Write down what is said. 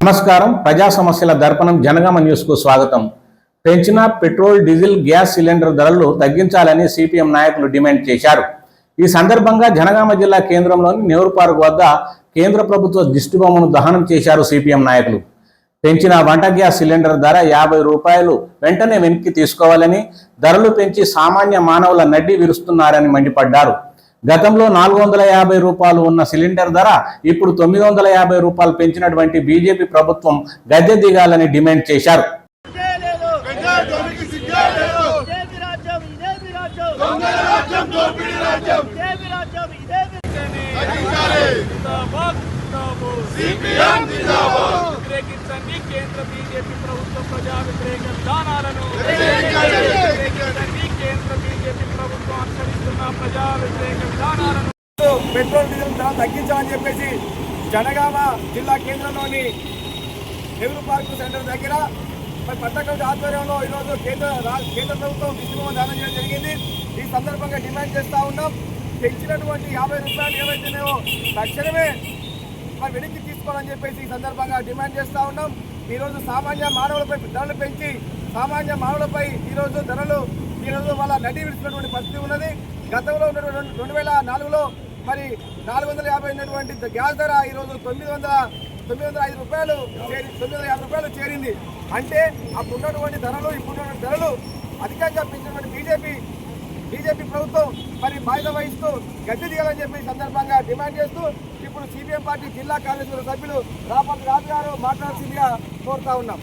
నమస్కారం. ప్రజా సమస్యల దర్పణం జనగామ న్యూస్కు స్వాగతం. పెంచిన పెట్రోల్ డీజిల్ గ్యాస్ సిలిండర్ ధరలు తగ్గించాలని సిపిఎం నాయకులు డిమాండ్ చేశారు. ఈ సందర్భంగా జనగామ జిల్లా కేంద్రంలోని నెహ్రూ పార్క్ వద్ద కేంద్ర ప్రభుత్వ దిష్టిబొమ్మను దహనం చేశారు సిపిఎం నాయకులు. పెంచిన వంట గ్యాస్ సిలిండర్ ధర యాభై రూపాయలు వెంటనే వెనక్కి తీసుకోవాలని ధరలు పెంచి సామాన్య మానవుల నడ్డి విరుస్తున్నారని మండిపడ్డారు. గతంలో నాలుగు వందల యాభై రూపాయలు ఉన్న సిలిండర్ ధర ఇప్పుడు తొమ్మిది వందల యాభై రూపాయలు పెంచినటువంటి బీజేపీ ప్రభుత్వం గద్దె దిగాలని డిమాండ్ చేశారు కేంద్ర బీజేపీ ప్రజా వ్యతిరేక విధానాలను వ్యతిరేకించాలి. వ్యతిరేకించండి కేంద్ర బీజేపీ ప్రభుత్వం అనుసరిస్తున్న ప్రజా వ్యతిరేక విధానాలను పెట్రోల్ డీజిల్ ధర తగ్గించాలని చెప్పేసి జనగామ జిల్లా కేంద్రంలోని నెహ్రూ పార్క్ సెంటర్ దగ్గర మరి పట్టకవిత ఆధ్వర్యంలో ఈరోజు కేంద్ర కేంద్ర ప్రభుత్వం విశ్రమ దానం చేయడం జరిగింది. ఈ సందర్భంగా డిమాండ్ చేస్తూ ఉన్నాం. పెంచినటువంటి యాభై రూపాయలు ఏవైతేనేవో తక్షణమే మరి వెనక్కి తీసుకోవాలని చెప్పేసి ఈ సందర్భంగా డిమాండ్ చేస్తూ ఉన్నాం. ఈరోజు సామాన్య మానవులపై ధరలు పెంచి సామాన్య మానవులపై ఈరోజు ధరలు ఈరోజు వాళ్ళ నడి విడిచినటువంటి పరిస్థితి ఉన్నది గతంలో ఉన్నటువంటి రెండు- రెండు వేల నాలుగులో మరి నాలుగు వందల యాభై ఉన్నటువంటి గ్యాస్ ధర ఈరోజు తొమ్మిది వందల తొమ్మిది వందల ఐదు రూపాయలు చేరి తొమ్మిది వందల యాభై రూపాయలు చేరింది అంటే అప్పుడు ఉన్నటువంటి ధరలు ఇప్పుడు ఉన్నటువంటి ధరలు అధికంగా పెంచినటువంటి బీజేపీ బీజేపీ ప్రభుత్వం మరి బాధ్యత వహిస్తూ గద్దె దిగాలని చెప్పి సందర్భంగా డిమాండ్ చేస్తూ ఇప్పుడు సిపిఎం పార్టీ జిల్లా కార్యదర్శుల సభ్యులు రాపతి రాజు గారు మాట్లాడాల్సిందిగా కోరుతా ఉన్నాం